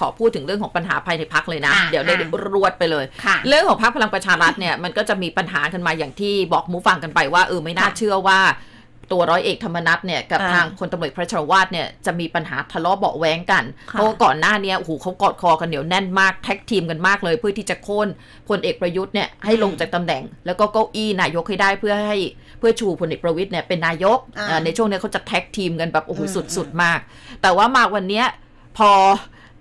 ขอพูดถึงเรื่องของปัญหาภายในพักเลยนะอะเดี๋ยวได้อะรวดไปเลยค่ะเรื่องของพรรคพลังประชารัฐเนี่ยมันก็จะมีปัญหากันมาอย่างที่บอกหมูฟังกันไปว่าเออไม่น่าค่ะเชื่อว่าตัวร้อยเอกธรรมนัฐเนี่ยกับอ่าทางพลตำรวจพระชรวาทเนี่ยจะมีปัญหาทะเลาะเบาะแว้งกันค่ะเพราะว่าก่อนหน้าเนี้โอ้โหเขากอดคอกันเหนียวแน่นมากแท็กทีมกันมากเลย เพื่อที่จะโค่นพลเอกประยุทธ์เนี่ยให้ลงจากตำแหน่ง แล้วก็เก้าอี้นายกให้ได้เพื่อให้เพื่อชูพลเอกประวิตยเนี่ยเป็นนายกอ่าเอ่อในช่วงเนี้ยเขาจะแท็กทีมกันแบบโอ้โหอืมสุดๆมาก แต่ว่ามาวันเนี้ยพอ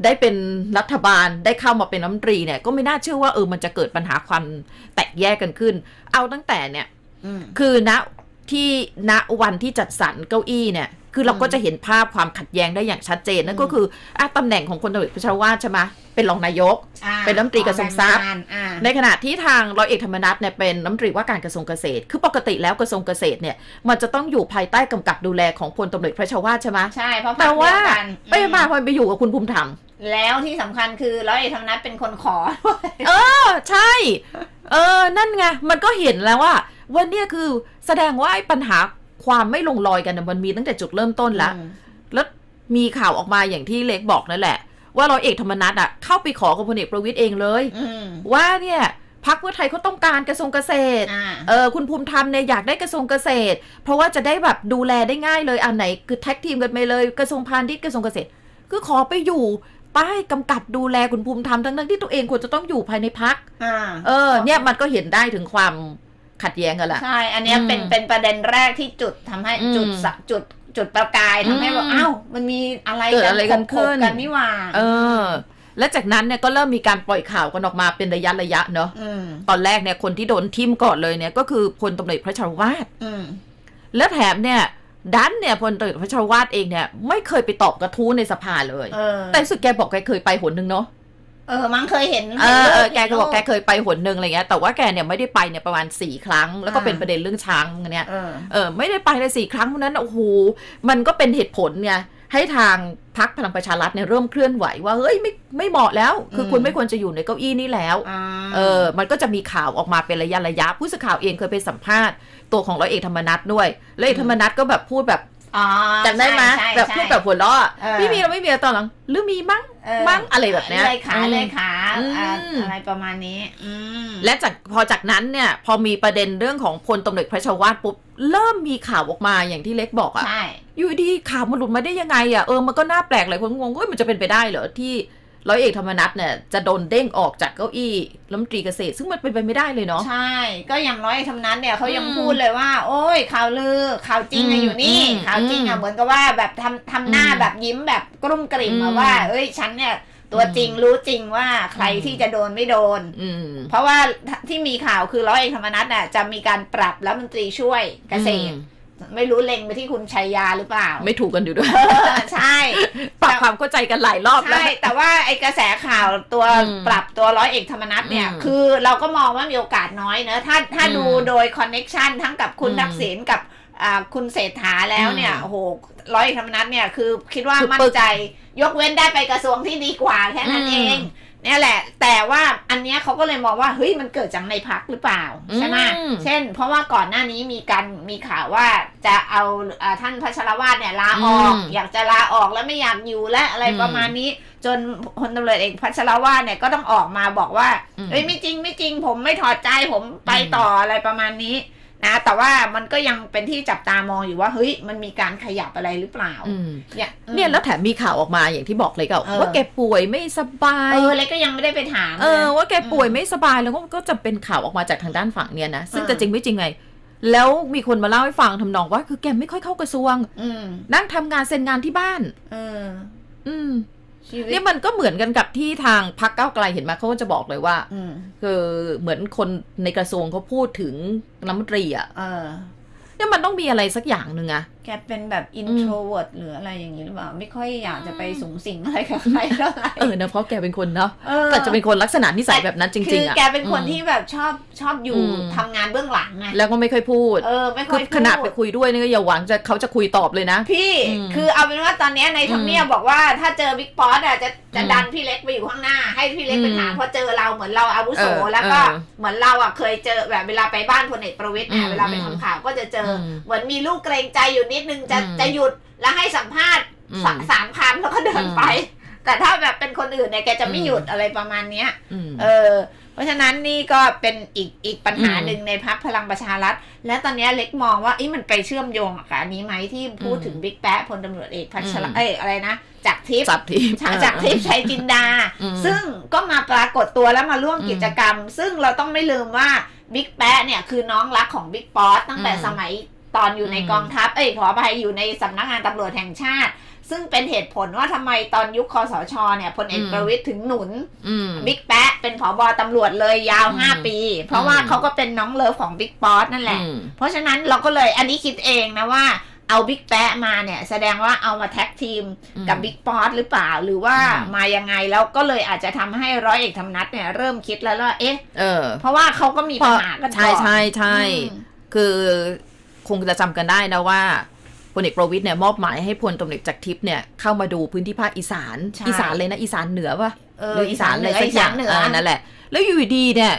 ได้เป็นรัฐบาลได้เข้ามาเป็นรัฐมนตรีเนี่ยก็ไม่น่าเชื่อว่าเออมันจะเกิดปัญหาความแตกแยกกันขึ้น เอาตั้งแต่เนี่ยอืมคือณที่ณวันที่จัดสรรเก้าอี้เนี่ย คือเราก็จะเห็นภาพความขัดแย้งได้อย่างชัดเจนนั่นก็คืออะตำแหน่งของพลตำรวจพระชรวาทใช่ไหมเป็นรองนายกอ่าเป็นรัฐมนตรีกระทรวงทรัพย์ออกแงานอ่าในขณะที่ทางร้อยเอกธรรมนัฐเนี่ยเป็นรัฐมนตรีว่าการกระทรวงเกษตร คือปกติแล้วกระทรวงเกษตรเนี่ย มันจะต้องอยู่ภายใต้กำกับดูแลของพลตำรวจพระชรวาทใช่ไหมใช่ เพราะพรรคแต่ว่าเดียกันไปมาพอไปอยู่กับคุณภูมิธรรม แล้วที่สำคัญคือร้อยเอกธรรมนัฐเป็นคนขอด้วยเออ ใช่ เออ นั่นไง มันก็เห็นแล้วว่า วันเนี้ยคือแสดงว่าไอ้ปัญหาความไม่ลงรอยกันน่ะมันมีตั้งแต่จุดเริ่มต้นแล้วอืมแล้วมีข่าวออกมาอย่างที่เล็กบอกนั่นแหละ ว่าร้อยเอกธรรมนัฐอะเข้าไปขอกับพลเอกประวิตยเองเลย อืมว่าเนี่ยพักเพื่อไทยเขาต้องการกระทรวงเกษตร อ่า เออคุณภูมิธรรมเนี่ยอยากได้กระทรวงเกษตร เพราะว่าจะได้แบบดูแลได้ง่ายเลยอันไหนคือแท็กทีมกันไปเลยกระทรวงพาณิชย์กระทรวงเกษตร คือขอไปอยู่ ใต้กำกับดูแลคุณภูมิธรรมทั้งๆที่ตัวเองควรจะต้องอยู่ภายในพักอ่าเออ เนี่ยมันก็เห็นได้ถึงความขัดแย้งกันแหละ ใช่ อันเนี้ยเป็นอืมเป็นประเด็นแรกที่จุดทำให้อืมจุดสะจุดจุดประกายทำให้อืมว่าอ้าวมันมีอะไรเกิดอะไรกันขบๆขึ้นกันนี่หว่าเออ และจากนั้นเนี่ยก็เริ่มมีการปล่อยข่าวกันออกมาเป็นระยะระยะเนาะอืมตอนแรกเนี่ยคนที่โดนทิมก่อนเลยเนี่ยก็คือพลตำรวจพระชรวาท อืม แล้วแถมเนี่ย ดันเนี่ยพลตำรวจพระชรวาทเองเนี่ยไม่เคยไปตอบกระทู้ในสภาเลย เออแต่รู้สึกแกบอกแกเคยไปหนหนึ่งเนาะเออมั้งเคยเห็นเออเออห็นรูปแกก็บอกแกห็นรูปเคยไปหนหนึ่งอะไรเงี้ยแต่ว่าแกเนี่ยไม่ได้ไปเนี่ยประมาณสี่ครั้ง แล้วก็อ่าเป็นประเด็นเรื่องช้างเนี่ยเออเออไม่ได้ไปเลยสี่ครั้งเพราะฉะนั้นโอ้โหมันก็เป็นเหตุผลไงให้ทางพักพลังประชารัฐเนี่ยเริ่มเคลื่อนไหวว่าเฮ้ยไม่ไม่เหมาะแล้ว คือมคุณไม่ควรจะอยู่ในเก้าอี้นี้แล้วอ่าเออมันก็จะมีข่าวออกมาเป็นระยะระยะผู้สื่อข่าวเองเคยไปสัมภาษณ์ ตัวของร้อยเอกธรรมนัฐด้วยแล้วเอกธรรมนัฐก็แบบพูดแบบอ๋อจำได้ไหมใช่แบบใช่ พูดแบบหัวเราะเออ ไม่มีเราไม่มีตอนหลังหรือมีมั้งเออมั้งอะไรแบบเนี้ย เลยขาอืมเลยขาอืม อ่าอะไรประมาณนี้ อืม และจากพอจากนั้นเนี่ยพอมีประเด็นเรื่องของพลตำรวจพระชวาทปุ๊บเริ่มมีข่าวออกมาอย่างที่เล็กบอกอะ ใช่ อยู่ดีข่าวมันหลุดมาได้ยังไงอะเออมันก็น่าแปลกหลายคนงงว่ามันจะเป็นไปได้เหรอที่ ร้อยเอกธรรมนัฐเนี่ยจะโดนเด้งออกจากเก้าอี้รัฐมนตรีเกษตร ซึ่งมันเป็นไปไม่ได้เลยเนาะ ใช่ ก็อย่างร้อยเอกธรรมนัฐเนี่ยเขายังอืมพูดเลยว่า โอ้ยข่าวลือข่าวจริงอือะมอยู่นี่อืมข่าวจริงอือะมเหมือนกับว่าแบบทำทำหน้าอืมแบบยิ้มแบบกลุ้มกลิ่มอืมามว่า เอ้ยฉันเนี่ยตัวอืมจริงรู้จริงว่าใครอืมที่จะโดนไม่โดนอืมเพราะว่าที่มีข่าวคือร้อยเอกธรรมนัฐน่ะจะมีการปรับรัฐมนตรีช่วยเกษตรไม่รู้เล็งไปที่คุณชัยยาหรือเปล่า ไม่ถูกกันอยู่ด้วยเออใช่ ปรับความเข้าใจกันหลายรอบแล้ว ใช่ แต่ว่าไอ้กระแสข่าวตัวอืมปรับตัวร้อยเอกธรรมนัฐเนี่ย อืมคือเราก็มองว่ามีโอกาสน้อยเนอะถ้าถ้าอืมดูโดยคอนเน็ชันทั้งกับคุณอืมทักษิณกับอ่าคุณเศรษฐาแล้วเนี่ยอืมโอ้โหร้อยเอกธรรมนัฐเนี่ยคือคิดว่าคือมั่ปึนกใจยกเว้นได้ไปกระทรวงที่ดีกว่าแค่นั้นอืม เอง เนี่ยแหละ แต่ว่าอันเนี้ยเขาก็เลยมองว่าเฮ้ยมันเกิดจากในพักหรือเปล่าใช่ไหมอืมเช่น เพราะว่าก่อนหน้านี้มีการมีข่าวว่าจะเอาอ่าท่านพัชรวาทเนี่ยลาออกอืมอยากจะลาออกแล้วไม่อยากอยู่และอะไรอืมประมาณนี้ จนพลตำรวจเอกพัชรวาทเนี่ยก็ต้องออกมาบอกว่าอืมเฮ้ยไม่จริงไม่จริงผมไม่ถอดใจผมไปอืมต่ออะไรประมาณนี้ นะแต่ว่ามันก็ยังเป็นที่จับตามองอยู่ว่าเฮ้ยมันมีการขยับอะไรหรือเปล่าอืมเนี่ยเนี่ยแล้วแถมมีข่าวออกมาอย่างที่บอกเลยก็เออว่าแกป่วยไม่สบายเออเล็กก็ยังไม่ได้ไปถามเออลยว่าแกป่วยไม่สบายแล้วก็ก็จะเป็นข่าวออกมาจากทางด้านฝั่งเนี่ยนะซึ่งอ่าแต่จริงไม่จริงไงแล้วมีคนมาเล่าให้ฟังทำนองว่า คือแกไม่ค่อยเข้ากระทรวงอืมนั่งทำงานเซ็นงานที่บ้าน เออ อืม ชีวิตเนี่ยมันก็เหมือนกันกับที่ทางพักเก้าวไกลเห็นไหมเขาก็จะบอกเลยว่าอืมคือเหมือนคนในกระทรวงเขาพูดถึงรัฐมนตรีอะเออเนี่ยมันต้องมีอะไรสักอย่างหนึ่งอะ แกเป็นแบบ introvert หรืออะไรอย่างนี้หรือเปล่า ไม่ค่อยอยากจะไปสูงสิงอะไรกับใครเท่าไหร่เออนะเพราะแกเป็นคนเนาะเออแต่จะเป็นคนลักษณะนิสัยแบบนั้นจคืริงอๆอะแกเป็นคนอืมที่แบบชอบชอบอยู่อืมทำงานเบื้องหลังไงแล้วก็ไม่ค่อยพูดเออไม่ค่คืออยขนาดไปพูคุยด้วยนี่ก็อย่าหวังจะเขาจะคุยตอบเลยนะ พี่อืมคือเอาเป็นว่าตอนเนี้ยในทำเนียบบอกว่าถ้าเจอบิ๊กป๊อตอะจะจะอืมดันพี่เล็กไปอยู่ข้างหน้า ให้พี่เล็กเป็นอืมหางเพราะเจอเราเหมือนเราอาวุโสเออแล้วก็เออเหมือนเราอะเคยเจอแบบเวลาไปบ้านพลเอกประวิตยเนี่ยอืมเวลาไปทำข่าวก็จะเจออมเหมือนมีลูกเกรงใจอยู่นิดนึงจะอืมจะหยุดแล้วให้สัมภาษณ์อืมสะสามคำแล้วก็เดินไป แต่ถ้าแบบเป็นคนอื่นเนี่ยแกจะไม่อืม หยุดอะไรประมาณเนี้ยอืมเออ เพราะฉะนั้นนี่ก็เป็นอีกอีกปัญหาอืมหนึ่งในพักพลังประชารัฐ และตอนเนี้ยเล็กมองว่าเอ้มันไปเชื่อมโยงกับอันนี้ไหมที่พูดอืมถึงบิ๊กแป๊ะพลตำรวจเอกพัชระอืม เอ้ยอะไรนะจากทิพย์จับทีมจากทิพย์ชัยจินดา อืมซึ่งก็มาปรากฏตัวแล้วมาร่วมอืมกิจกรรม ซึ่งเราต้องไม่ลืมว่าบิ๊กแป๊ะเนี่ยคือน้องรักของบิ๊กป๊อตตั้งแต่อืมสมัย ตอนอยู่ในอืมกองทัพ เอ้ยขออภัยอยู่ในสำนักงานตำรวจแห่งชาติ ซึ่งเป็นเหตุผลว่าทำไมตอนยุคคอสชเนี่ยพลเอกอืมประวิตยถึงหนุนอืมบิ๊กแป๊ะเป็นผอบอตำรวจเลยยาวอืม5ปี เพราะว่าอืมเขาก็เป็นน้องเลิฟของบิ๊กป๊อตนั่นแหละอืมเพราะฉะนั้นเราก็เลยอันนี้คิดเองนะว่าเอาบิ๊กแป๊ะมาเนี่ย แสดงว่าเอามาแท็กทีมอืมกับบิ๊กป๊อตหรือเปล่า หรือว่าอืมมายังไงแล้วก็เลยอาจจะทำให้ร้อยเอกธรรมนัฐเนี่ยเริ่มคิดแล้วว่าเอ๊ะเออเพราะว่าเขาก็มีปัญหากันใช่ก่อนใช่ใช่อืมคือ คงจะจำกันได้นะว่าพลเอกประวิตยเนี่ยมอบหมายให้พลตำรวจจากทิพย์เนี่ยเข้ามาดูพื้นที่ภาคอีสานใช่อีสานเลยนะอีสานเหนือปะเออหรืออีสานอะไรสักอีอสาย่านงเหนือเออนั่นแหละ แล้วอยู่ดีๆเนี่ย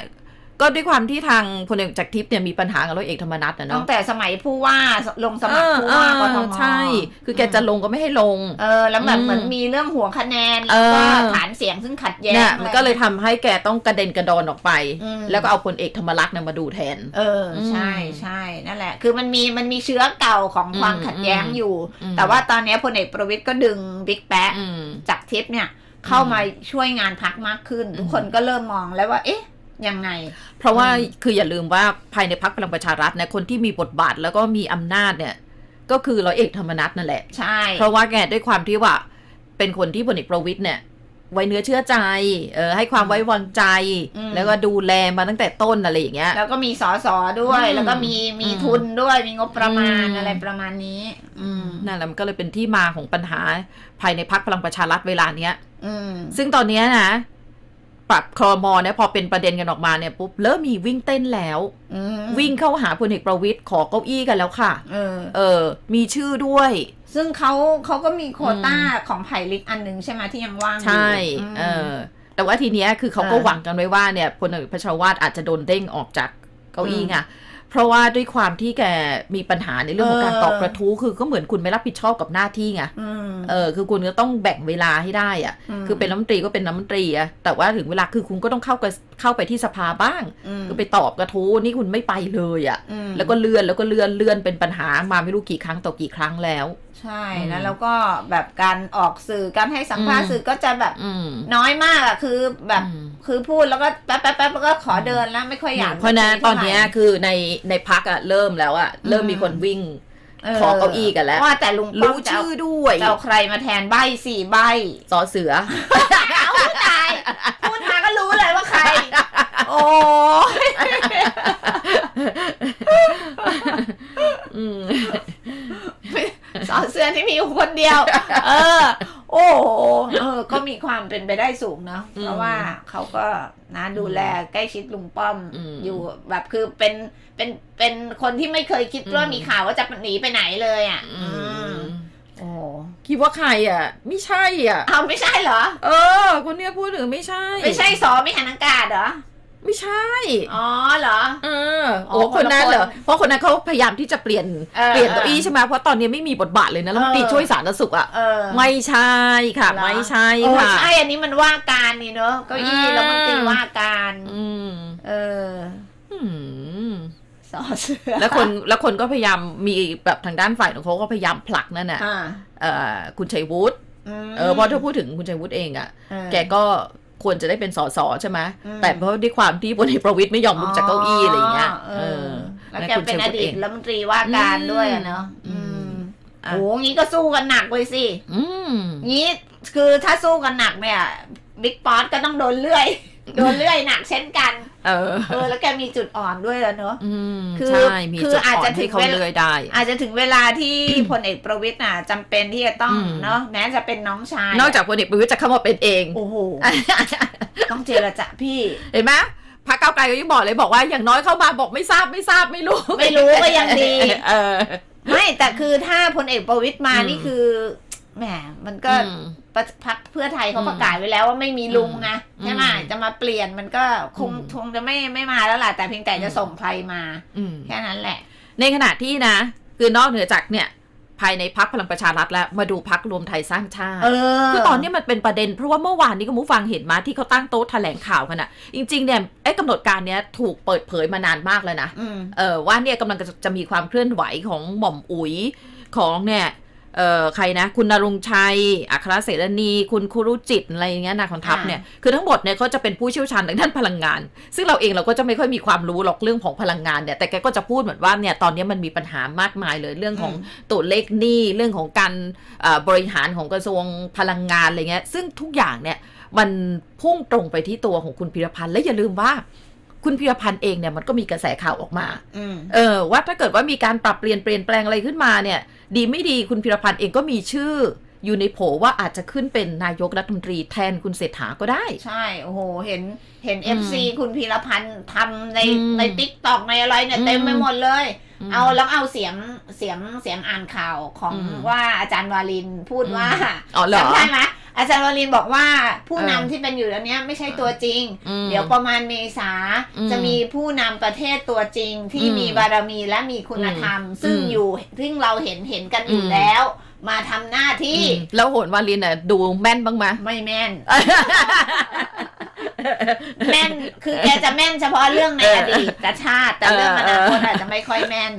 ก็ด้วยความที่ทางพลเอกจากทิพย์เนี่ยมีปัญหากับร้อยเอกธรรมนัฐนะตั้เนาะงแต่สมัยผู้ว่าลงสมัครผู้ว่ากทมเออใช่ คือแกจะลงก็ไม่ให้ลง เออแล้วแบบอืมเหมือนมีเรื่องหัวคะแนนเอแล้วอก็ฐานเสียงซึ่งขัดแย้งเนี่ยมันก็เลยทำให้แกต้องกระเด็นกระดอนออกไป อืม แล้วก็เอาพลเอกธรรมรักษ์เนี่ยมาดูแทน เออใช่ใช่นั่นแหละ คือมันมีมันมีเชื้อเก่าของความอืมขัดแย้งอยู่ อืมแต่ว่าตอนนี้พลเอกประวิตยก็ดึงบิ๊กแป๊ะอืม จากทิพย์เนี่ย เข้ามาช่วยงานพักมากขึ้นอืมทุกคนก็เริ่มมองแล้วว่า เอ๊ะ ยังไง เพราะว่าอืมคืออย่าลืมว่าภายในพักพลังประชารัฐเนี่ยคนที่มีบทบาทแล้วก็มีอำนาจเนี่ย ก็คือร้อยเอกธรรมนัฐนั่นแหละใช่เพราะว่าแกด้วยความที่ว่า เป็นคนที่พลเอกประวิตยเนี่ยไว้เนื้อเชื่อใจ เออให้ความไว้วางใจ แล้วก็ดูแลมาตั้งแต่ต้นอะไรอย่างเงี้ย แล้วก็มีสอสอด้วยอืมแล้วก็มีมีอืมทุนด้วย มีงบประมาณอืมอะไรประมาณนี้ อืมนั่นแหละมันก็เลยเป็นที่มาของปัญหาภายในพักพลังประชารัฐเวลาเนี้ย อืมซึ่งตอนเนี้ยนะ ปรับครมเนี่ยพอเป็นประเด็นกันออกมาเนี่ยปุ๊บเริ่มมีวิ่งเต้นแล้วอืมวิ่งเข้าหาพลเอกประวิตยขอเก้าอี้กันแล้วค่ะเออเออมีชื่อด้วย ซึ่งเขาเขาก็มีโควต้าของไผ่ลิกอันหนึ่งใช่ไหมที่ยังว่างอยู่ใช่มเออแต่ว่าทีเนี้ยคือเขาก็เออหวังกันไว้ว่าเนี่ยพลเอกประชาวาสอาจจะโดนเด้งออกจากเก้าอี้ไง เพราะว่าด้วยความที่แกมีปัญหาในเรื่องของการเออตอบกระทู้คือก็เหมือนคุณไม่รับผิดชอบกับหน้าที่ไงอืมเออคือคุณก็ต้องแบ่งเวลาให้ได้อะมคือเป็นรัฐมนตรีก็เป็นรัฐมนตรีอะแต่ว่าถึงเวลาคือคุณก็ต้องเข้ากับเข้าไปที่สภาบ้างอืมคือไปตอบกระทู้นี่คุณไม่ไปเลยอะอืมแล้วก็เลื่อนแล้วก็เลื่อนเลื่อนเป็นปัญหามาไม่รู้กี่ครั้งต่อกี่ครั้งแล้ว ใช่อืมแล้วแล้วก็แบบการออกสื่อการให้สัมภาษณ์อืมสื่อก็จะแบบอืมน้อยมากอะคือแบบอืมคือพูดแล้วก็แป๊บแป๊บแป๊บแล้วก็ขอเดินแล้วไม่ค่อยอยากเพราะฉะนั้นตอนเนี้ยคือในในพักอะเริ่มแล้วอะเริ่มมีคนวิ่งขอเก้าอี้กันแล้วว่าแต่ลุงป้อรู้มจะเอาชื่อด้วยจะเอาใครมาแทนใบสี่ใบสอเสือเอาตายพูดมาก็รู้เลยว่าใคร โอ้อืม สอเสื้อที่มีอยู่คนเดียว เออ โอ้โหเออ ก็มีความเป็นไปได้สูงเนอะอืมเพราะว่าเขาก็นะดูแลใกล้ชิดลุงป้อมอืมอยู่แบบคือเป็นเป็นเป็นคนที่ไม่เคยคิดว่าอืมมีข่าวว่าจะหนีไปไหนเลยอะอือืมมโอ้คิดว่าใครอะ ไม่ใช่อะเอาไม่ใช่เหรอ เออ คนเนี้ยพูดถึงไม่ใช่ ไม่ใช่สอไม่หันอากาศเหรอ ไม่ใช่ อ๋อเหรอ เอออ๋โอ้อคนนั้นคนละคนเหรอ เพราะคนนั้นเขาพยายามที่จะเปลี่ยนเออเปลี่ยนเก้าอี้ใช่ไหมเพราะตอนนี้ไม่มีบทบาทเลยนะแล้วเออตีช่วยสาธารณสุขอะเออไม่ใช่ค่ะเหรอไม่ใช่โอ้ค่ะใช่อันนี้มันว่าการนี่เนอะเก้าอี้อ่าแล้วมันตีว่าการอืมเอออืมสอเสือแล้วคนแล้วคนก็พยายามมีแบบทางด้านฝ่ายของเขาก็พยายามผลักนั่นน่ะอ่าเอ่อคุณชัยวุฒิมเออเพราะถ้าพูดถึงคุณชัยวุฒิเองอะเออแกก็ ควรจะได้เป็นสสใช่ไหมอืมแต่เพราะด้วยความที่พลเอกประวิตยไม่ยอมลุกจากเก้าอี้อะไรอย่างเงี้ยเอเอออแล้วและแกคุณเป็นชัยอวุฒิดีเอตงรัฐมนตรีว่าการด้วยอะเนาะอือืมมอะโอ้งี้ก็สู้กันหนักเลยสิอืมงี้คือถ้าสู้กันหนักเนี่ย บิ๊กป๊อตก็ต้องโดนเลื่อย โดนเลื่อยหนักเช่นกัน เออ เออ แล้วแกมีจุดอ่อนด้วยแล้วเนาะอืมคือใช่มีคือจุดอาจอ่อจะนถึที่งเขาเวลาเลยได้ อาจจะถึงเวลาที่พลเอกประวิตยน่ะจำเป็นที่จะต้องอืมเนาะแม้จะเป็นน้องชาย นอกจากพลเอกประวิตยจะเข้ามาเป็นเอง โอ้โห ต้องเจรจาพี่ เห็นไหมพรรคก้าวไกลก็ยังบอกเลยบอกว่าอย่างน้อยเข้ามาบอกไม่ทราบไม่ทราบไม่รู้ ไม่รู้ก็ยังดี เออ ไม่แต่คือถ้าพลเอกประวิตยมาอืมนี่คือแหมมันก็อืมประ พักเพื่อไทยเขาอืมประกาศไว้แล้วว่าไม่มีลุงไงอืมใช่ไหมจะมาเปลี่ยนมันก็คงอืมคงจะไม่ไม่มาแล้วล่ะแต่เพียงแต่จะอืมส่งใครมาอืมแค่นั้นแหละ ในขณะที่นะ คือนอกเหนือจากเนี่ยภายในพักพลังประชารัฐแล้วมาดูพักรวมไทยสร้างชาติเออคือตอนนี้มันเป็นประเด็นเพราะว่าเมื่อวานนี้ก็มุฟังเห็นมาที่เขาตั้งโต๊ะแถลงข่าวกันอะจริง ๆเนี่ยไอ้กำหนดการเนี้ยถูกเปิดเผยมานานมากแล้วนะอืมเออว่าเนี่ยกำลังจะจะมีความเคลื่อนไหวของหม่อมอุ๋ยของเนี่ย เอ่อใครนะคุณนรงค์ชัย อัครเสรณี คุณคุรุจิตอะไรอย่างเงี้ยนะของทัพอ่าเนี่ยคือทั้งหมดเนี่ยเขาจะเป็นผู้เชี่ยวชาญทางด้านพลังงาน ซึ่งเราเองเราก็จะไม่ค่อยมีความรู้หรอกเรื่องของพลังงานเนี่ยแต่แกก็จะพูดเหมือนว่าเนี่ยตอนนี้มันมีปัญหามากมายเลยเรื่องของตัวเลขหนี้เรื่องของการเอ่อบริหารของกระทรวงพลังงานอะไรเงี้ยซึ่งทุกอย่างเนี่ยมันพุ่งตรงไปที่ตัวของคุณพิรพันธ์และอย่าลืมว่า คุณพิรพันธ์เองเนี่ยมันก็มีกระแสข่าวออกมาอืมเออว่าถ้าเกิดว่ามีการปรับเปลี่ยนเปลี่ยนแปลงอะไรขึ้นมาเนี่ย ดีไม่ดีคุณพิรพันธ์เองก็มีชื่ออยู่ในโผว่าอาจจะขึ้นเป็นนายกรัฐมนตรีแทนคุณเศรษฐาก็ได้ ใช่ โอ้โห เห็นเห็นอืเอมฟซีคุณพีรพันธ์ทำในอืมในติ๊กตอกในอะไรเนี่ยอืมเต็มไปหมดเลยมเอาแล้วเอาเสียงเสียงเสียงอ่านข่าวของอืมว่าอาจารย์วาลินพูดอืมว่าอ๋อเหรอจำได้ไหม อาจารย์วาลินบอกว่าผู้นำเออที่เป็นอยู่แล้วเนี้ยไม่ใช่ตัวจริงอืมเดี๋ยวประมาณเมษาอืมจะมีผู้นำประเทศตัวจริงที่อืมมีบารมีและมีคุณธรรม ซึ่งอืมอยู่ซึ่งเราเห็นเห็นกันอยู่อืมแล้วมาทำหน้าที่อืมแล้วโหนวาลินน่ะดูแม่นบ้างไหมไม่แม่น แม่นคือแกจะแม่นเฉพาะเรื่องในอดีตชาติ แต่เรื่องอนาคตอาจจะไม่ค่อยแม่น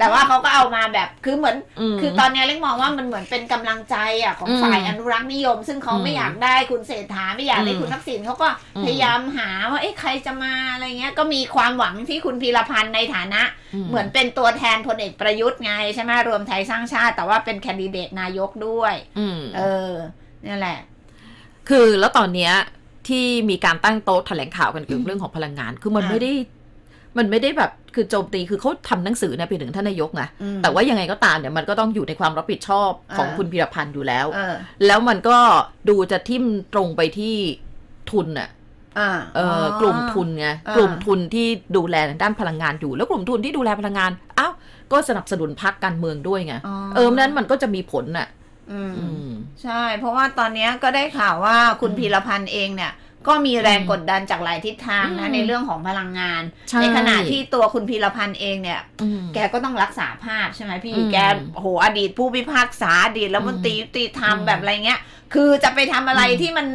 แต่ว่าเขาก็เอามาแบบคือเหมือนมคือตอนเนี้ยเล็กมองว่ามันเหมือนเป็นกำลังใจอะของอืมฝ่ายอนุรักษ์นิยม ซึ่งเขาอืมไม่อยากได้คุณเศรษฐาไม่อยากได้อืมคุณทักษิณเขาก็อืมพยายามหาว่าเอ๊ะใครจะมาอะไรเงี้ยก็มีความหวังที่คุณพีรพันธ์ในฐานะ เหมือนเป็นตัวแทนพลเอกประยุทธ์ไงใช่ไหมรวมไทยสร้างชาติ แต่ว่าเป็นแคนดิเดตนายกด้วยอืมเออนี่แหละ คือแล้วตอนเนี้ยที่มีการตั้งโต๊ะแถลงข่าวกันเกี่ยวกับเรื่องของพลังงาน คือมันอ่าไม่ได้ มันไม่ได้แบบคือโจมตีคือเขาทำหนังสือเนี่ยไปถึงท่านนายกไงอืมแต่ว่ายังไงก็ตามเนี่ยมันก็ต้องอยู่ในความรับผิดชอบของอ่าคุณพิรพันธ์อยู่แล้วเออแล้วมันก็ดูจะทิ่มตรงไปที่ทุนน่ะอ่าเอออกลุ่มทุนไงอ่ากลุ่มทุนที่ดูแลทางด้านพลังงานอยู่ แล้วกลุ่มทุนที่ดูแลพลังงานอ้าวก็สนับสนุนพรรคการเมืองด้วยไงเออนั้นมันก็จะมีผลน่ะอืมอืมใช่ เพราะว่าตอนเนี้ยก็ได้ข่าวว่าคุณอืมพีรพันธ์เองเนี่ย ก็มีแรงอืมกดดันจากหลายทิศทางนะอืมในเรื่องของพลังงานใช่ในขณะที่ตัวคุณพีรพันธ์เองเนี่ยอืมแกก็ต้องรักษาภาพใช่ไหมพี่อืมแกโหอดีตผู้พิพากษาอดีตแล้วมันตรียุติธรรมอืมแบบอะไรเงี้ย คือจะไปทำอะไรอืมที่มัน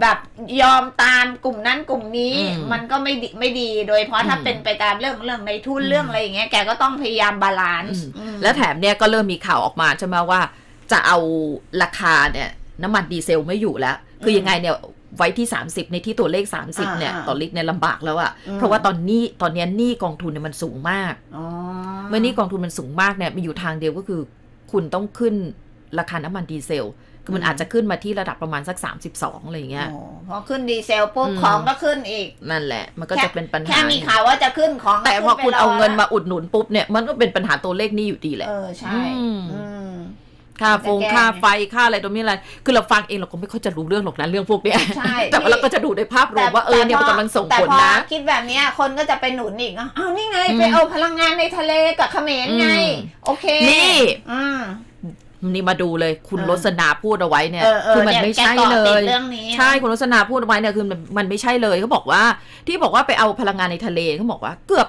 แบบยอมตามกลุ่มนั้นกลุ่มนี้อืมมันก็ไม่ดีไม่ดีโดยเฉพราะถ้าอืมเป็นไปตามเรื่องเรื่องในทุนอืมเรื่องอะไรอย่างเงี้ยแกก็ต้องพยายามบาลานซ์อืมแล้วแถมเนี่ยก็เริ่มมีข่าวออกมาใช่ไหมว่า จะเอาราคาเนี่ยน้ำมันดีเซลไม่อยู่แล้ว คือยังไงเนี่ย ไว้ที่ 30 ในที่ตัวเลข 30เนี่ยอ่าต่อลิตรเนี่ยลำบากแล้วอะอืมเพราะว่าตอนนี้ตอนเนี้ยหนี้กองทุนเนี่ยมันสูงมากอ๋อเมื่อหนี้กองทุนมันสูงมากเนี่ยมีอยู่ทางเดียวก็คือ คุณต้องขึ้นราคาน้ำมันดีเซลคือมันอาจจะขึ้นมาที่ระดับประมาณสัก 32อะไรอย่างเงี้ยโอ้พอขึ้นดีเซลปุ๊บอืมของก็ขึ้นอีก นั่นแหละ มันก็จะเป็นปัญหา แค่มีข่าวว่าจะขึ้นของแต่พอขึ้นไปคุณเอาเงินรมาอุดหนุนปุ๊บเนี่ยมันก็เป็นปัญหาตัวเลขหนี้อยู่ดีแหละเออใช่อืมอืม ค่าฟงจะแก้ค่าไฟค่าอะไรตรงนี้อะไร คือเราฟังเองเราก็ไม่ค่อยจะรู้เรื่องหรอกนะเรื่องพวกเนี้ยใช่แต่ว่าเราก็จะดูในภาพรวมว่าเออเนี่ยมันกำลังส่งแต่ผลพอนะคิดแบบเนี้ยคนก็จะไปหนุนอีกอะอ้าวนี่ไงอืมไปเอาพลังงานในทะเลกับเขมรไงอืมโอเคนี่อืมนี่มาดูเลยคุณเออรสนาพูดเอาไว้เนี่ยเออเออคือมันเนี่ยไม่แกใช่กาะเลติดยเรื่องนี้ใช่คุณรสนาพูดเอาไว้เนี่ยคือมันมันไม่ใช่เลยเขาบอกว่า ที่บอกว่าไปเอาพลังงานในทะเลเขาบอกว่าเกือบ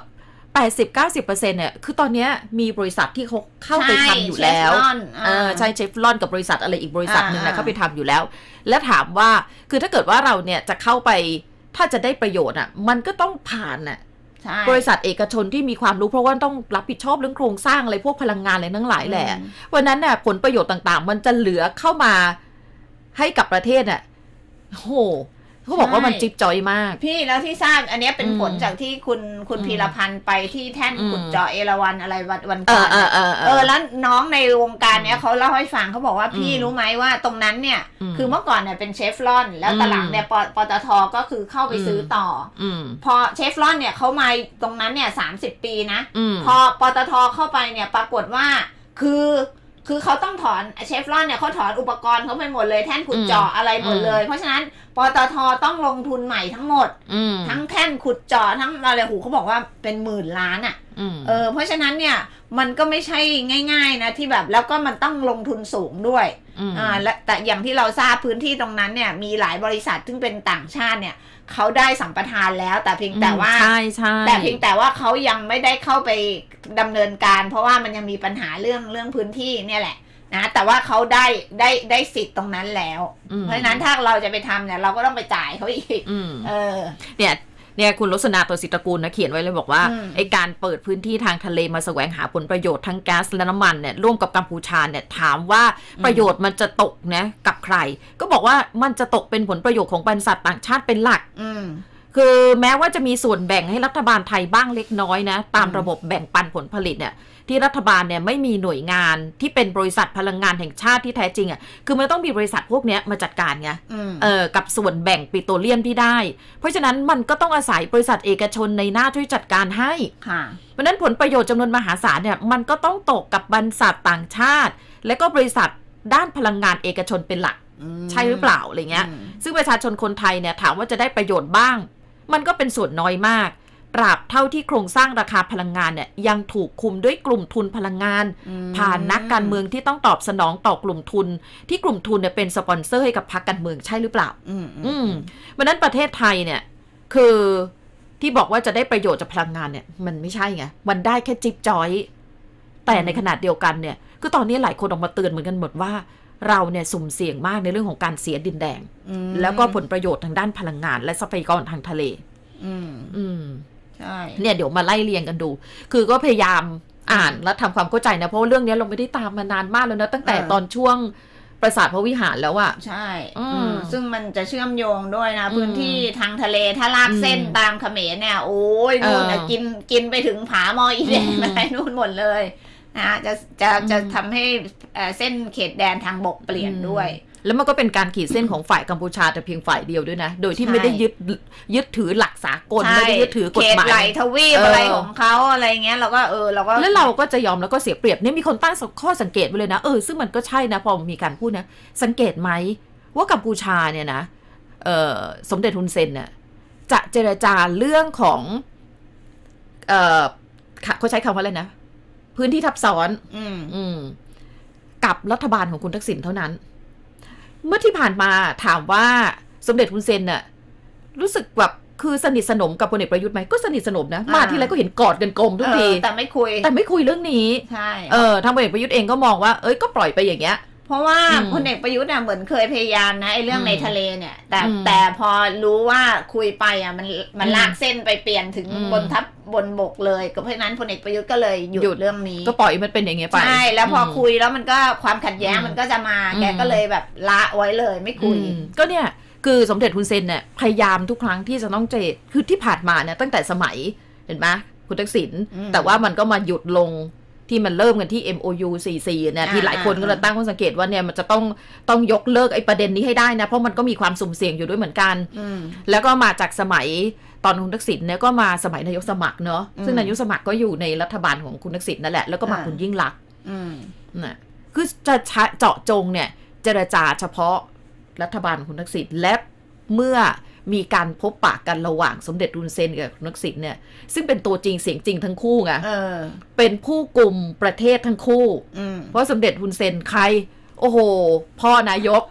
80-90%เนี่ยคือตอนเนี้ยมีบริษัทที่เขาเข้าไปทำอยู่แล้วใช่เชฟรอนเออใช่เชฟรอนกับบริษัทอะไรอีกบริษัทหนึ่งอ่านะเขาไปทำอยู่แล้ว แล้วถามว่าคือถ้าเกิดว่าเราเนี่ยจะเข้าไปถ้าจะได้ประโยชน์อะ มันก็ต้องผ่านอะใช่บริษัทเอกชนที่มีความรู้เพราะว่าต้องรับผิดชอบเรื่องโครงสร้างอะไรพวกพลังงานอะไรทั้งหลายแหละอืมวันนั้นน่ะผลประโยชน์ต่างๆ มันจะเหลือเข้ามาให้กับประเทศอะโห เขาบอกว่ามันจิ๊บจอยมาก พี่แล้วที่ทราบอันเนี้ยเป็นอืมผลจากที่คุณคุณอืมพีรพันธ์ไปที่แท่นอืมขุดเจาะเอราวันอะไรวันวันเอก่ออนเออเออเออแล้วน้องในวงการเนี้ยเขาเล่าให้ฟังเขาบอกว่าอืมพี่รู้ไหมว่าตรงนั้นเนี่ยอืมคือเมื่อก่อนเนี่ยเป็นเชฟรอน แล้วอืมตอนหลังเนี่ยปปตทก็คือเข้าไปซื้อต่อออืมพอเชฟรอนเนี่ยเขามาตรงนั้นเนี่ยสามสิบปีนะอืมพอปตทเข้าไปเนี่ยปรากฏว่าคือคือเขาต้องถอนเชฟรอนเนี่ยเขาถอนอุปกรณ์เขาไปหมดเลยแท่นขุดเจาะอะไรหมดเลย เพราะฉะนั้นปตทต้องลงทุนใหม่ทั้งหมด อืมทั้งแท่นขุดเจาะทั้งอะไรหูเขาบอกว่าเป็นหมื่นล้านอะ่ะ อืมเออเพราะฉะนั้นเนี่ยมันก็ไม่ใช่ง่าย ๆ นะที่แบบแล้วก็มันต้องลงทุนสูงด้วยมอ่าและแต่อย่างที่เราทราบพื้นที่ตรงนั้นเนี่ยมีหลายบริษัทซึ่งเป็นต่างชาติเนี่ยเขาได้สัมปทานแล้ว แต่เพียงแต่ว่า ใช่ใช่แต่เพียงแต่ว่าเขายังไม่ได้เข้าไปดำเนินการ เพราะว่ามันยังมีปัญหาเรื่องเรื่องพื้นที่เนี่ยแหละ นะแต่ว่าเขาได้ได้ได้สิทธิ์ตรงนั้นแล้วอืมเพราะฉะนั้นถ้าเราจะไปทำเนี่ยเราก็ต้องไปจ่ายเขาอีกอืมเออ เนี่ยเนี่ยคุณลสนาตัวสิตระกูลนะเขียนไว้เลยบอกว่าอืมไอการเปิดพื้นที่ทางทะเลมาแสวงหาผลประโยชน์ทั้งแก๊สและน้ำมันเนี่ยร่วมกับกัมพูชาเนี่ยถามว่าประโยชน์มันจะตกนะกับใคร ก็บอกว่ามันจะตกเป็นผลประโยชน์ของบริษัทต่างชาติเป็นหลักอืม คือแม้ว่าจะมีส่วนแบ่งให้รัฐบาลไทยบ้างเล็กน้อยนะ ตามอืมระบบแบ่งปันผลผลิตเนี่ยที่รัฐบาลเนี่ยไม่มีหน่วยงานที่เป็นบริษัทพลังงานแห่งชาติที่แท้จริงอะ่ะคือมันต้องมีบริษัทพวกเนี้ยมาจัดการไงอืมเออกับส่วนแบ่งปิโตรเลียมที่ได้ เพราะฉะนั้นมันก็ต้องอาศัยบริษัทเอกชนในหน้าช่วยจัดการให้ค่ะเพราะฉะนั้นผลประโยชน์จำนวนมหาศาลเนี่ยมันก็ต้องตกกับบรรษัทต่างชาติ และก็บริษัทด้านพลังงานเอกชนเป็นหลักใช่หรือเปล่าอะไรเงี้ยอืมซึ่งประชาชนคนไทยเนี่ยถามว่าจะได้ประโยชน์บ้าง มันก็เป็นส่วนน้อยมากตราบเท่าที่โครงสร้างราคาพลังงานเนี่ยยังถูกคุมด้วยกลุ่มทุนพลังงานอืมผ่านนักการเมืองที่ต้องตอบสนองต่อกลุ่มทุน ที่กลุ่มทุนเนี่ยเป็นสปอนเซอร์ให้กับพรรคการเมืองใช่หรือเปล่า อืมอืมวันนั้นประเทศไทยเนี่ย คือที่บอกว่าจะได้ประโยชน์จากพลังงานเนี่ย มันไม่ใช่ไงมันได้แค่จิ๊บจอย แต่ในขณะเดียวกันเนี่ย คือตอนนี้หลายคนออกมาเตือนเหมือนกันหมดว่า เราเนี่ยสุ่มเสี่ยงมากในเรื่องของการเสียดินแดงอืมแล้วก็ผลประโยชน์ทางด้านพลังงาน และทรัพยากรทางทะเล อืม อืม ใช่ เนี่ยเดี๋ยวมาไล่เรียงกันดู คือก็พยายามอ่านและทำความเข้าใจนะ เพราะว่าเรื่องนี้เราไม่ได้ตามมานานมากแล้วนะตั้งแต่ตอนช่วงประสาทพระวิหารแล้วอะใช่อืมอืมซึ่งมันจะเชื่อมโยงด้วยนะอืมพื้นที่ทางทะเลถ้าลากเส้นอืมตามเขมรเนี่ย โอ้ยนู่นน่ะเออกินกินไปถึงผาหมออีแดงอืมอะไรนู่นหมดเลย นะจะจะจะอืมทำให้เอ่อเส้นเขตแดนทางบกเปลี่ยนด้วย แล้วมันก็เป็นการขีดเส้นของฝ่ายกัมพูชาแต่เพียงฝ่ายเดียวด้วยนะ โดยที่ใช่ไม่ได้ยึดยึดถือหลักสากลใช่ไม่ได้ยึดถือกฎเขตหมายไหลทวีปเออออะไรของเขาอะไรเงี้ยเราก็เออเราก็แล้วเราก็จะยอมแล้วก็เสียเปรียบเนี่ยมีคนตั้งข้อสังเกตไว้เลยนะเออซึ่งมันก็ใช่นะพอมีการพูดนะสังเกตไหมว่ากัมพูชาเนี่ยนะเออสมเด็จฮุนเซนเนี่ยจะเจรจาเรื่องของเออค่ะเขาใช้คำว่าอะไรนะ พื้นที่ทับซ้อน อืม อืม กับรัฐบาลของคุณทักษิณเท่านั้น เมื่อที่ผ่านมาถามว่าสมเด็จฮุนเซนน่ะ รู้สึกแบบคือสนิทสนมกับพลเอกประยุทธ์ไหมก็สนิทสนมนะอ่ามมาที่ไรก็เห็นกอดกันกลมทุกเอทีอแต่ไม่คุย แต่ไม่คุยเรื่องนี้ ใช่ เออทางพลเอกประยุทธ์เองก็มองว่า เอ้ยก็ปล่อยไปอย่างเงี้ย เพราะว่าอืมพลเอกประยุทธ์เนี่ยเหมือนเคยพยายามนะไอ้เรื่องอืมในทะเลเนี่ย แต่อืมแต่พอรู้ว่าคุยไปอะมันมันอืมลากเส้นไปเปลี่ยนถึงอืมบนทับบนบกเลยก็เพราะฉะนั้นพลเอกประยุทธ์ก็เลยหยุดหยุดเรื่องนี้ก็ปล่อยมันเป็นอย่างเงี้ยไปใช่แล้วพออมคุยแล้วมันก็ความขัดแย้งอืมมันก็จะมาอืมแกก็เลยแบบละไว้เลยไม่คุยอืมก็เนี่ยคือสมเด็จฮุนเซนเนี่ยพยายามทุกครั้งที่จะต้องเจรคือที่ผ่านมาเนี่ยตั้งแต่สมัยเห็นไหมคุณทักษิณอืมแต่ว่ามันก็มาหยุดลง ที่มันเริ่มกันที่ MOU 44เนี่ยอ่าที่หลายคนก็เลยตั้งข้อสังเกตว่าเนี่ยมันจะต้องต้องยกเลิกไอ้ประเด็นนี้ให้ได้นะ เพราะมันก็มีความสุ่มเสี่ยงอยู่ด้วยเหมือนกันอืมแล้วก็มาจากสมัยตอนคุณทักษิณเนี่ยก็มาสมัยนายกสมัครเนอะอืมซึ่งนายกสมัครก็อยู่ในรัฐบาลของคุณทักษิณนั่นแหละแล้วก็มาอ่าคุณยิ่งลักษณ์อืมนะคือจะใช้เจาะจงเนี่ยเจรจาเฉพาะรัฐบาลของคุณทักษิณและเมื่อ มีการพบปะกันระหว่างสมเด็จรุนเซนกับคุณทักษิณเนี่ย ซึ่งเป็นตัวจริงเสียงจริงทั้งคู่ไงเออ เป็นผู้กลุ่มประเทศทั้งคู่ อืม เพราะสมเด็จฮุนเซนใคร โอ้โห พ่อนายก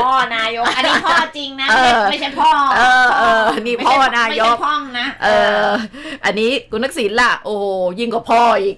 พ่อนายก อันนี้พ่อจริงนะ เอไม่ใช่อไม่ใช่พ่อเออเออนี่ไม่พ่อใช่นายก ไม่ใช่พ่องนะเออ อันนี้คุณทักษิณล่ะ โอ้โหยิ่งกว่าพ่ออีก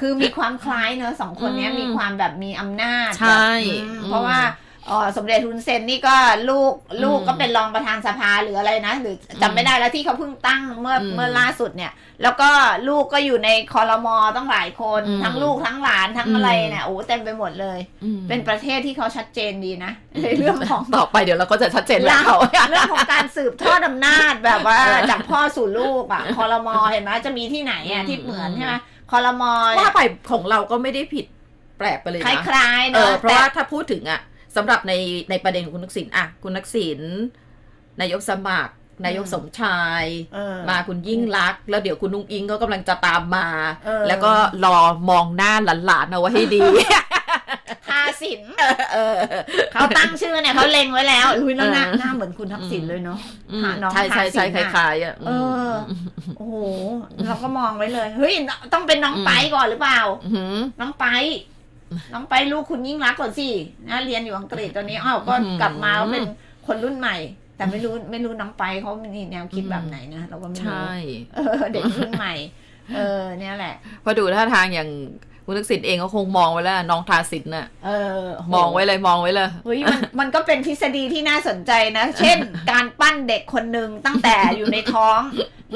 คือมีความคล้ายเนอะสองคนเนี้ยอืมมีความแบบมีอำนาจใช่แบบอืมอืม เพราะว่าเอ่อสมเด็จทุนเซนนี่ก็ลูกลูกอืมก็เป็นรองประธานสภาหรืออะไรนะ หรือจำไม่ได้แล้วที่เขาเพิ่งตั้งเมื่ออมเมื่อล่าสุดเนี่ย แล้วก็ลูกก็อยู่ในคอรมอต้องหลายคนอืมทั้งลูกทั้งหลานทั้งอืมอะไรเนี่ยโอ้เต็มไปหมดเลยอืมเป็นประเทศที่เขาชัดเจนดีนะในเรื่องของต่อไปเดี๋ยวเราก็จะชัดเจนแล้วเรื่องของการสืบทอดอำนาจแบบว่าเออจากพ่อสู่ลูกอะคอรมอเห็นไหมจะมีที่ไหนอะอืมที่เหมือนอืมใช่ไหมคอรมอว่าไปของเราก็ไม่ได้ผิดแปลกไปเลยคนะล้ายๆเอเนออะเพราะแต่ว่าถ้าพูดถึงอะ สำหรับในในประเด็นของคุณทักษิณอะคุณทักษิณนายกสมัคร นายกสมชายเออมาคุณยิ่งรักษณ์แล้วเดี๋ยวคุณนุ้งอิงก็กำลังจะตามมาเออแล้วก็รอมองหน้าหลานๆเอาไว้ให้ดีทาสสินเออเขาตั้งชื่อเนี่ยเขาเล็งไว้แล้วอุ้ยแล้วหน้าเออหน้าเหมือนคุณทักษิณเลยเนาะอืมหาน้องใช่ใช่ใช่ทาสินคน่ะล้ายๆอะเออโอ้โหเราก็มองไว้เลย เฮ้ย ต้องเป็นน้องไปก่อนหรือเปล่ามหืมน้องไป น้องไปลูกคุณยิ่งรักษณ์ก่อนสินะเรียนอยู่อังกฤษตอนนี้อ้าวก็อืมกลับมาแล้วเป็นคนรุ่นใหม่ แต่ไม่รู้ไม่รู้น้องไปเขามีแนวคิดแบบไหนนะเราก็ไม่รู้ใช่เออเด็กรุ่นใหม่ เออ เนี่ยแหละเพอดูท่าทางอย่างคุณทักษิณเองก็คงมองไว้แล้วน้องทาสินน่ะเออโหมองไว้เลยมองไว้เลยเฮ้ยมันมันก็เป็นทฤษฎีที่น่าสนใจนะ เช่น การปั้นเด็กคนหนึ่งตั้งแต่อยู่ในท้อง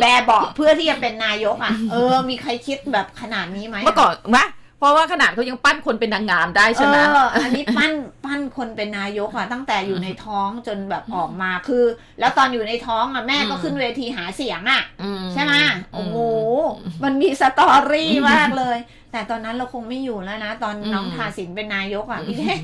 แบเบาะเพื่อที่จะเป็นนายกอะ เออ มีใครคิดแบบขนาดนี้ไหมเมื่อก่อนมะ เพราะว่าขนาดเขายังปั้นคนเป็นนางงามได้ใช่ไหมเอออันนี้ปั้นปั้นคนเป็นนายกอะตั้งแต่อยู่ในท้องจนแบบออกมาคือ แล้วตอนอยู่ในท้องอะแม่ก็อืมขึ้นเวทีหาเสียงอะอืใช่ไหมโอ้โหมันมีสตอรี่มากเลย แต่ตอนนั้นเราคงไม่อยู่แล้วนะ ตอนน้องอืมทาสินเป็นนายกอะพี่เท่ง